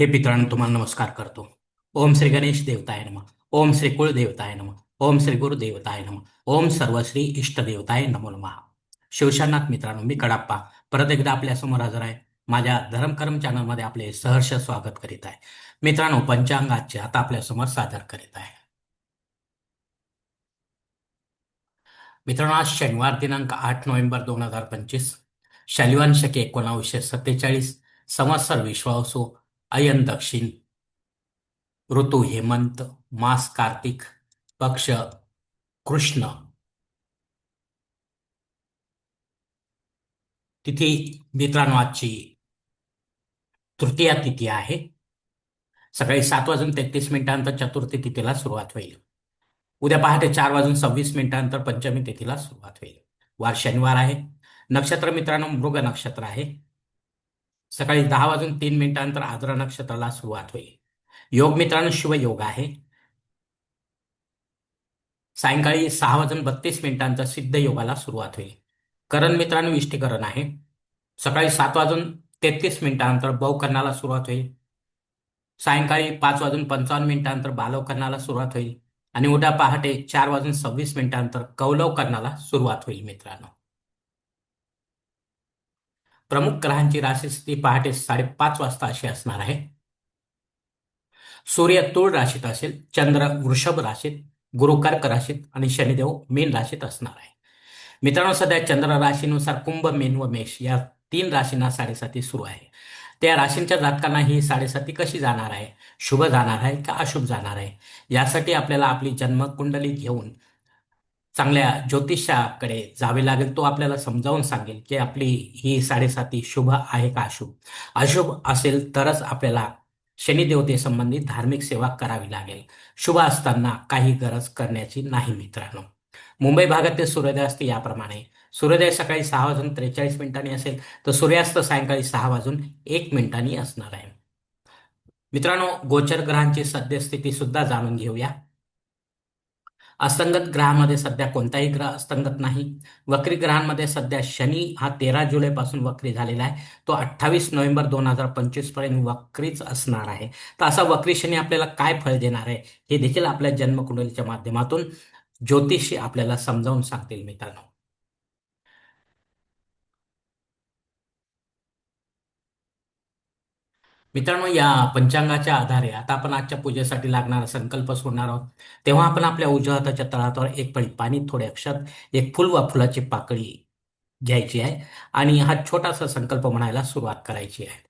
हे पितरांनो तुम्हाला नमस्कार करतो. ओम श्री गणेश देवताय नम. ओम श्री कुळ देवताय नम. ओम श्री गुरु देवताय नम. ओम सर्वश्री इष्ट देवताय नमो नमः. शिवशानाथ मित्रांनो मी कडाप्पा. परत एकदा आपल्यासमोर हजर आहे. माझ्या धर्मकर्म चॅनलमध्ये आपले सहर्ष स्वागत करीत आहे. मित्रांनो पंचांगाचे आता आपल्यासमोर सादर करीत आहे. मित्रांनो आज शनिवार दिनांक आठ नोव्हेंबर दोन हजार पंचवीस. शनिवार शके एकोणावीसशे सत्तेचाळीस. संवत्सर विश्वासू अयन दक्षिण ऋतू हेमंत मास कार्तिक पक्ष कृष्ण. तिथी मित्रांनो आजची तृतीया तिथी आहे. सकाळी सात वाजून तेहतीस मिनिटांनंतर चतुर्थी तिथीला सुरुवात होईल. उद्या पहाटे चार वाजून सव्वीस मिनिटांनंतर पंचमी तिथीला सुरुवात होईल. वार शनिवार आहे. नक्षत्र मित्रांनो मृग नक्षत्र आहे. सकाळी दहा वाजून तीन मिनिटानंतर आद्र नक्षत्राला सुरुवात होईल. योग मित्रांनो शिवयोग आहे. सायंकाळी सहा वाजून बत्तीस मिनिटांचा सिद्ध योगाला सुरुवात होईल. करण मित्रांनो इष्टीकरण आहे. सकाळी सात वाजून तेहतीस मिनिटानंतर बहुकरणाला सुरुवात होईल. सायंकाळी पाच वाजून पंचावन्न मिनिटानंतर बालवकरणाला सुरुवात होईल. आणि उद्या पहाटे चार वाजून सव्वीस मिनिटानंतर कौलवकरणाला सुरुवात होईल मित्रांनो. प्रमुख ग्रहांची राशीस्थिती पहाटे साडेपाच वाजता अशी असणार आहे. सूर्य तुळ राशीत असेल चंद्र वृषभ राशीत गुरु कर्क राशीत आणि शनिदेव मीन राशीत असणार आहे. मित्रांनो सध्या चंद्र राशीनुसार कुंभ मीन व मेष या तीन राशींना साडेसाती सुरू आहे. त्या राशींच्या जातकांना ही साडेसाती कशी जाणार आहे? शुभ जाणार आहे का अशुभ जाणार आहे? यासाठी आपल्याला आपली जन्मकुंडली घेऊन चांगल्या ज्योतिषाकडे जावे लागेल तो आपल्याला समजावून सांगेल की आपली ही साडेसाती शुभ आहे का अशुभ? अशुभ असेल तरच आपल्याला शनिदेवतेसंबंधी धार्मिक सेवा करावी लागेल. शुभ असताना काही गरज करण्याची नाही मित्रांनो. मुंबई भागातील सूर्योदय असते याप्रमाणे. सूर्योदय सकाळी सहा वाजून त्रेचाळीस मिनिटांनी असेल तर सूर्यास्त सायंकाळी सहा वाजून एक मिनिटांनी असणार आहे. मित्रांनो गोचर ग्रहांची सद्यस्थिती सुद्धा जाणून घेऊया. अस्तंगत ग्रहामध्ये सध्या कोणताही ग्रह अस्तंगत नाही. वक्री ग्रहांमध्ये सध्या शनी हा तेरा जुलैपासून वक्री झालेला आहे. तो अठ्ठावीस नोव्हेंबर दोन हजार पंचवीसपर्यंत वक्रीच असणार आहे. तर असा वक्री शनी आपल्याला काय फळ देणार आहे हे देखील आपल्या जन्मकुंडलीच्या माध्यमातून ज्योतिषी आपल्याला समजावून सांगतील मित्रांनो. मित्रांनो या पंचांगाच्या आधारे आता आपण आजच्या पूजेसाठी लागणारा संकल्प सोडणार आहोत. तेव्हा आपण आपल्या उजव्या हाताच्या तळहातावर एक पळी पाणी थोडे अक्षत एक फुल वा फुलाची पाकळी घ्यायची आहे आणि हा छोटासा संकल्प म्हणायला सुरुवात करायची आहे.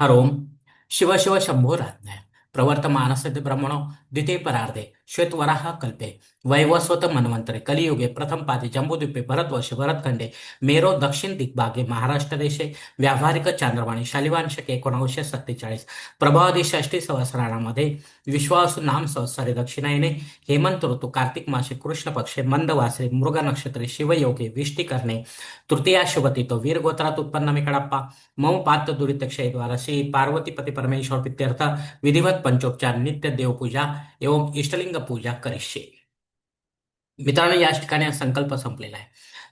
हरोम शिव शिव शंभो प्रवर्त प्रवर्तमानसते ब्रह्मणो द्वितीय परार्धे श्वेतवराह कल्पे। वैवस्वत मन्वंतरे कलियुगे प्रथम पादे जम्बूद्वीपे भरतवर्षे भरतखंडे मेरो दक्षिण दिग्भागे महाराष्ट्र देशे व्यावहारिक चांद्रवाणी शालिवांशक एकोणावीसशे सत्तेचाळीस प्रभावदी षष्टी सहस्राणामध्ये विश्वासू नाम संवत्सरे दक्षिणायने हेमंत ऋतू कार्तिक मासे कृष्ण पक्षे मंदवासरे मृग नक्षत्रे शिवयोगे विष्टीकरणे तृतीया शुभतितो वीर गोत्रात उत्पन्न कडप्पा मौ पात्र दुरित क्षयद्वारा श्री पार्वतीपती परमेश्वर पित्यर्थ विधिवत पंचोपचार नित्य देवपूजा एवं इष्टलिंग पूजा करिष्ये मित्रांनो या ठिकाणी संकल्प संपलेला आहे.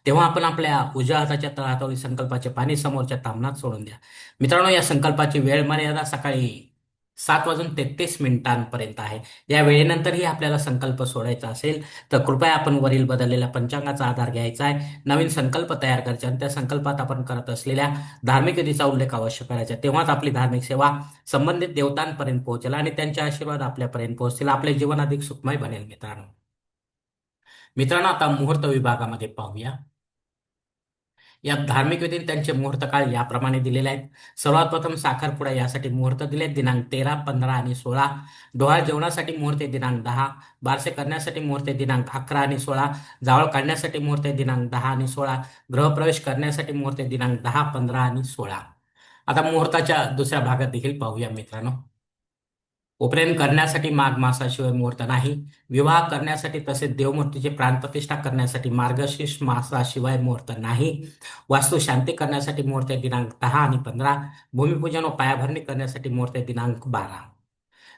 तेव्हा आपण आपल्या उजव्या हाताच्या तळहातावरील संकल्पाचे पाणी समोरच्या तामनात सोडून द्या. मित्रांनो या संकल्पाची वेळ मर्यादा सकाळी सात वाजून तेहतीस मिनिटांपर्यंत आहे. या वेळेनंतरही आपल्याला संकल्प सोडायचा असेल तर कृपया आपण वरील बदललेल्या पंचांगाचा आधार घ्यायचा आहे. नवीन संकल्प तयार करायचा आणि त्या संकल्पात आपण करत असलेल्या धार्मिक विधीचा उल्लेख अवश्य करायचा तेव्हाच आपली धार्मिक सेवा संबंधित देवतांपर्यंत पोहोचेल आणि त्यांचे आशीर्वाद आपल्यापर्यंत पोहोचतील. आपले जीवन अधिक सुखमय बनेल मित्रांनो. मित्रांनो आता मुहूर्त विभागामध्ये पाहूया. या धार्मिक विधी त्यांचे मुहूर्त काळ याप्रमाणे दिलेले आहेत. सर्वात प्रथम साखरपुडा यासाठी मुहूर्त दिले दिनांक तेरा पंधरा आणि सोळा. डोहाळ जेवणासाठी मुहूर्त दिनांक दहा. बारसे करण्यासाठी मुहूर्त दिनांक अकरा आणि सोळा. जावळ काढण्यासाठी मुहूर्त दिनांक दहा आणि सोळा. गृहप्रवेश करण्यासाठी मुहूर्त दिनांक दहा पंधरा आणि सोळा. आता मुहूर्ताच्या दुसऱ्या भागात देखील पाहूया मित्रांनो. उपनयन करण्यासाठी माघ मासाशिवाय मुहूर्त नाही. विवाह करण्यासाठी तसेच देवमूर्तीची प्राणप्रतिष्ठा करण्यासाठी मार्गशीर्ष मासाशिवाय मुहूर्त नाही. वास्तू शांती करण्यासाठी मुहूर्त दिनांक दहा आणि पंधरा. भूमिपूजन व पायाभरणी करण्यासाठी मुहूर्त दिनांक बारा.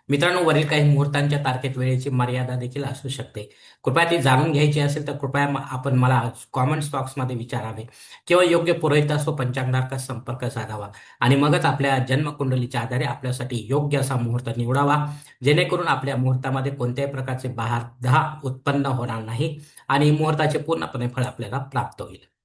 मित्रांनो वरील काही मुहूर्तांच्या तारखेत वेळेची मर्यादा देखील असू शकते. कृपया ती जाणून घ्यायची असेल तर कृपया आपण मला कॉमेंट बॉक्समध्ये विचारावे. किंवा योग्य पुरोहितास व पंचांगधारकास संपर्क साधावा. आणि मगच आपल्या जन्मकुंडलीच्या आधारे आपल्यासाठी योग्य असा मुहूर्त निवडावा. जेणेकरून आपल्या मुहूर्तामध्ये कोणत्याही प्रकारचे बाधा उत्पन्न होणार नाही आणि मुहूर्ताचे पूर्णपणे फळ आपल्याला प्राप्त होईल.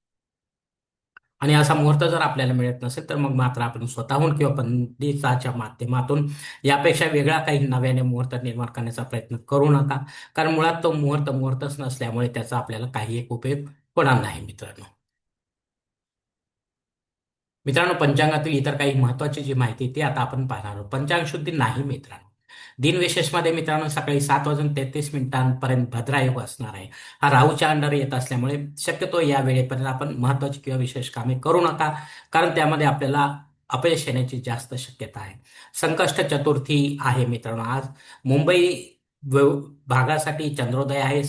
आणि असा मुहूर्त जर आपल्याला मिळत नसेल तर मग मात्र आपण स्वतःहून किंवा पंडिताच्या माध्यमातून यापेक्षा वेगळा काही नव्याने मुहूर्त निर्माण करण्याचा प्रयत्न करू नका. कारण मुळात तो मुहूर्त मुहूर्तच नसल्यामुळे त्याचा आपल्याला काही एक उपयोग होणार नाही मित्रांनो. मित्रांनो पंचांगातील इतर काही महत्वाची जी माहिती ती आता आपण पाहणार आहोत. पंचांग शुद्धी नाही मित्रांनो. दिनविशेषमध्ये मित्रांनो सकाळी सात वाजून तेहतीस मिनिटांपर्यंत भद्रायोग असणार आहे. हा राहूच्या अंडर येत असल्यामुळे शक्यतो या वेळेपर्यंत आपण महत्वाची किंवा विशेष कामे करू नका कारण त्यामध्ये आपल्याला अपयश येण्याची जास्त शक्यता आहे. संकष्ट चतुर्थी आहे मित्रांनो आज. मुंबई भागासाठी चंद्रोदय आहे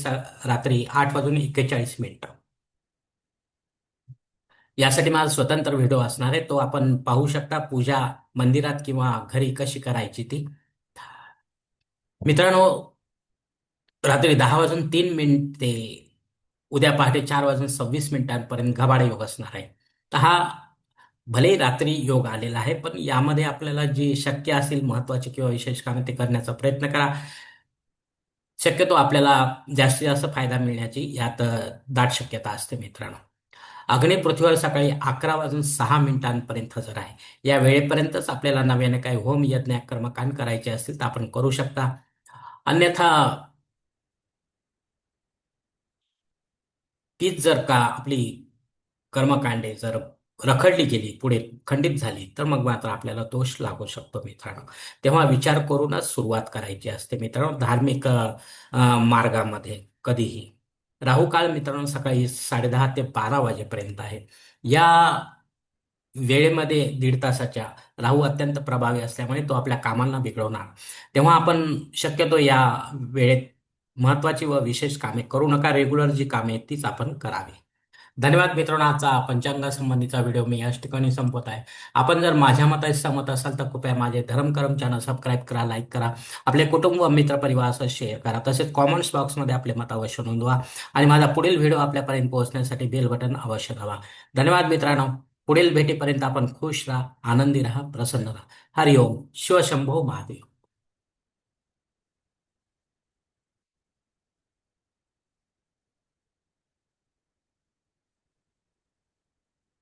रात्री आठ वाजून एक्केचाळीस मिनिट. यासाठी माझा स्वतंत्र व्हिडिओ असणार आहे तो आपण पाहू शकता. पूजा मंदिरात किंवा घरी कशी करायची ती. मित्रांनो रात्री दहा वाजून तीन मिनिट ते उद्या पहाटे चार वाजून सव्वीस मिनिटांपर्यंत घबाडा योग असणार आहे. तर हा भले रात्री योग आलेला आहे पण यामध्ये आपल्याला जी शक्य असेल महत्त्वाचे किंवा विशेष कामे ते करण्याचा प्रयत्न करा. शक्यतो आपल्याला जास्तीत जास्त फायदा मिळण्याची यात दाट शक्यता असते मित्रांनो. अग्नी पृथ्वीवर सकाळी अकरा वाजून सहा मिनिटांपर्यंत हजर आहे या वेळेपर्यंतच आपल्याला नव्याने काही होम यज्ञ कर्मकांड करायचे असतील तर आपण करू शकता. अन्यथा तीच जर का आपली कर्मकांडे जर रखडली गेली पुढे खंडित झाली तर मग मात्र आपल्याला दोष लागू शकतो मित्रांनो. तेव्हा विचार करूनच सुरुवात करायची असते मित्रांनो धार्मिक मार्गामध्ये कधीही. राहू काळ मित्रांनो सकाळी साडेदहा ते बारा वाजेपर्यंत आहे. या वेळेमध्ये दीड तासाच्या राहू अत्यंत प्रभावी असल्यामुळे तो आपल्या कामांना बिघडवणार. तेव्हा आपण शक्यतो या वेळेत महत्वाची व विशेष कामे करू नका. रेग्युलर जी कामे आहेत तीच आपण करावी. धन्यवाद मित्रांनो. आजचा पंचांगासंबंधीचा व्हिडिओ मी याच ठिकाणी संपवत आहे. आपण जर माझ्या मताशी सहमत असाल तर कृपया माझे धर्मकरम चॅनल सबस्क्राईब करा लाईक करा. आपले कुटुंब व मित्रपरिवारासह शेअर करा. तसेच कॉमेंट्स बॉक्समध्ये आपले मत अवश्य नोंदवा. आणि माझा पुढील व्हिडिओ आपल्यापर्यंत पोहोचण्यासाठी बेल बटन अवश्य दाबा. धन्यवाद मित्रांनो. पुढील भेटीपर्यंत आपण खुश राहा आनंदी राहा प्रसन्न राहा. हरिओम. शिवशंभो महादेव.